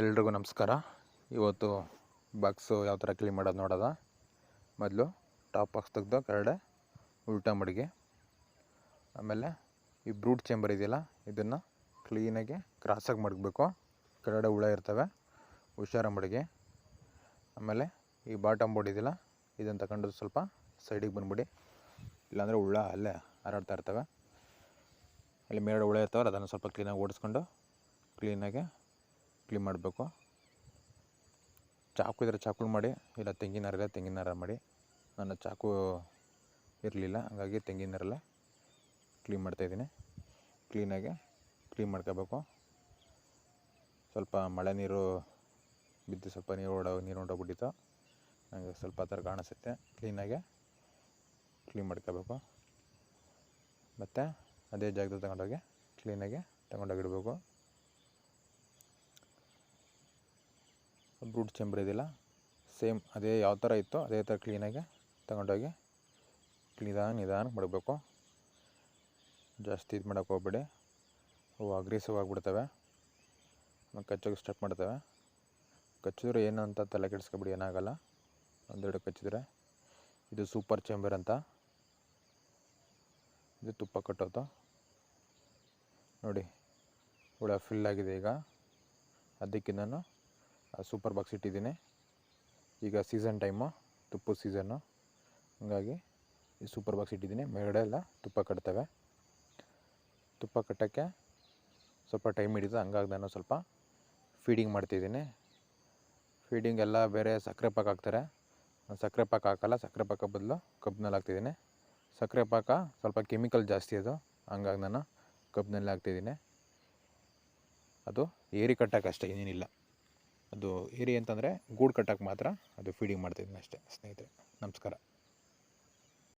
ಎಲ್ರಿಗೂ ನಮಸ್ಕಾರ. ಇವತ್ತು ಬಾಕ್ಸು ಯಾವ ಥರ ಕ್ಲೀನ್ ಮಾಡೋದು ನೋಡೋದ? ಮೊದಲು ಟಾಪ್ ಬಾಕ್ಸ್ ತೆಗ್ದು ಕೆಳಗಡೆ ಉಲ್ಟಾ ಮಡಿಗೆ. ಆಮೇಲೆ ಈ ಬ್ರೂಟ್ ಚೇಂಬರ್ ಇದೆಯಲ್ಲ, ಇದನ್ನು ಕ್ಲೀನಾಗಿ ಕ್ರಾಸಾಗಿ ಮಡಗಬೇಕು. ಕೆಳಗಡೆ ಹುಳ ಇರ್ತವೆ, ಹುಷಾರ ಮಡಿಗೆ. ಆಮೇಲೆ ಈ ಬಾಟಮ್ ಬೋರ್ಡ್ ಇದೆಯಲ್ಲ, ಇದನ್ನು ತಗೊಂಡು ಸ್ವಲ್ಪ ಸೈಡಿಗೆ ಬಂದ್ಬಿಡಿ. ಇಲ್ಲಾಂದರೆ ಹುಳ ಅಲ್ಲೇ ಹಾರಾಡ್ತಾ ಇರ್ತವೆ. ಅಲ್ಲಿ ಮೇಡ ಹುಳ ಇರ್ತವೆ ಅದನ್ನು ಸ್ವಲ್ಪ ಕ್ಲೀನಾಗಿ ಓಡಿಸ್ಕೊಂಡು ಕ್ಲೀನಾಗಿ ಕ್ಲೀನ್ ಮಾಡಬೇಕು. ಚಾಕು ಇದ್ರೆ ಚಾಕು ಮಾಡಿ, ಇಲ್ಲ ತೆಂಗಿನ ನಾರಿಲ್ಲ ತೆಂಗಿನ ಮಾಡಿ. ನನ್ನ ಚಾಕು ಇರಲಿಲ್ಲ, ಹಾಗಾಗಿ ತೆಂಗಿನ ಕ್ಲೀನ್ ಕ್ಲೀನ್ ಮಾಡ್ತಾಯಿದ್ದೀನಿ ಕ್ಲೀನಾಗಿ ಕ್ಲೀನ್ ಮಾಡ್ಕೋಬೇಕು. ಸ್ವಲ್ಪ ಮಳೆ ನೀರು ಬಿದ್ದು ಸ್ವಲ್ಪ ನೀರು ಓಡೋ, ನೀರು ಹೊಂಡೋಗ್ಬಿಟ್ಟಿತ್ತು ನನಗೆ ಸ್ವಲ್ಪ ಆ ಥರ ಕಾಣಿಸುತ್ತೆ. ಕ್ಲೀನಾಗೆ ಕ್ಲೀನ್ ಮಾಡ್ಕೋಬೇಕು. ಮತ್ತು ಅದೇ ಜಾಗದಲ್ಲಿ ತಗೊಂಡೋಗಿ ಕ್ಲೀನಾಗಿ ತಗೊಂಡೋಗಿಡ್ಬೇಕು ಬ್ರೂಟ್ ಚೇಂಬರ್ ಇದೆಯಲ್ಲ ಸೇಮ್ ಅದೇ ಯಾವ ಥರ ಇತ್ತು ಅದೇ ಥರ ಕ್ಲೀನಾಗಿ ತಗೊಂಡೋಗಿ ನಿಧಾನ ನಿಧಾನಕ್ಕೆ ಮಾಡಬೇಕು. ಜಾಸ್ತಿ ಇದು ಮಾಡೋಕ್ಕೆ ಹೋಗ್ಬೇಡಿ. ಅವು ಅಗ್ರೆಸಿವ್ ಆಗಿಬಿಡ್ತವೆ. ಆಮೇಲೆ ಕಚ್ಚೋಕೆ ಸ್ಟಾರ್ಟ್ ಮಾಡ್ತವೆ. ಕಚ್ಚಿದ್ರೆ ಏನು ಅಂತ ತಲೆ ಕೆಡಿಸ್ಕೊಬಿಡಿ, ಏನಾಗಲ್ಲ. ಒಂದೆರಡು ಕಚ್ಚಿದ್ರೆ. ಇದು ಸೂಪರ್ ಚೇಂಬರ್ ಅಂತ. ಇದು ತುಪ್ಪ ಕಟ್ಟೋದು. ನೋಡಿ, ಹುಳ ಫಿಲ್ ಆಗಿದೆ ಈಗ. ಅದಕ್ಕೆ ಸೂಪರ್ ಬಾಕ್ಸ್ ಇಟ್ಟಿದ್ದೀನಿ. ಈಗ ಸೀಸನ್ ಟೈಮು ತುಪ್ಪದ ಸೀಸನ್ನು ಹಂಗಾಗಿ ಈ ಸೂಪರ್ ಬಾಕ್ಸ್ ಇಟ್ಟಿದ್ದೀನಿ. ಮೇಲ್ಗಡೆ ಎಲ್ಲ ತುಪ್ಪ ಕಟ್ತವೆ. ತುಪ್ಪ ಕಟ್ಟೋಕ್ಕೆ ಸ್ವಲ್ಪ ಟೈಮ್ ಹಿಡಿದು ಹಂಗಾಗಿ ನಾನು ಸ್ವಲ್ಪ ಫೀಡಿಂಗ್ ಮಾಡ್ತಿದ್ದೀನಿ. ಫೀಡಿಂಗ್ ಎಲ್ಲ ಬೇರೆ ಸಕ್ಕರೆ ಪಾಕ ಹಾಕ್ತಾರೆ. ಸಕ್ಕರೆ ಪಾಕ ಹಾಕಲ್ಲ, ಸಕ್ಕರೆ ಪಾಕ ಬದಲು ಕಬ್ಬಿನಲ್ಲಿ ಹಾಕ್ತಿದ್ದೀನಿ. ಸಕ್ಕರೆ ಪಾಕ ಸ್ವಲ್ಪ ಕೆಮಿಕಲ್ ಜಾಸ್ತಿ ಅದು. ಹಂಗಾಗಿ ನಾನು ಕಬ್ಬಿನಲ್ಲಿ ಹಾಕ್ತಿದ್ದೀನಿ. ಅದು ಏರಿ ಕಟ್ಟೋಕೆ ಅಷ್ಟೇ ಏನೇನಿಲ್ಲ ಅದು ಏರಿ ಅಂತಂದರೆ ಗೂಡು ಕಟ್ಟೋಕ್ಕೆ ಮಾತ್ರ ಅದು ಫೀಡಿಂಗ್ ಮಾಡ್ತಿದ್ದೀನಿ ಅಷ್ಟೇ ಸ್ನೇಹಿತರೆ. ನಮಸ್ಕಾರ.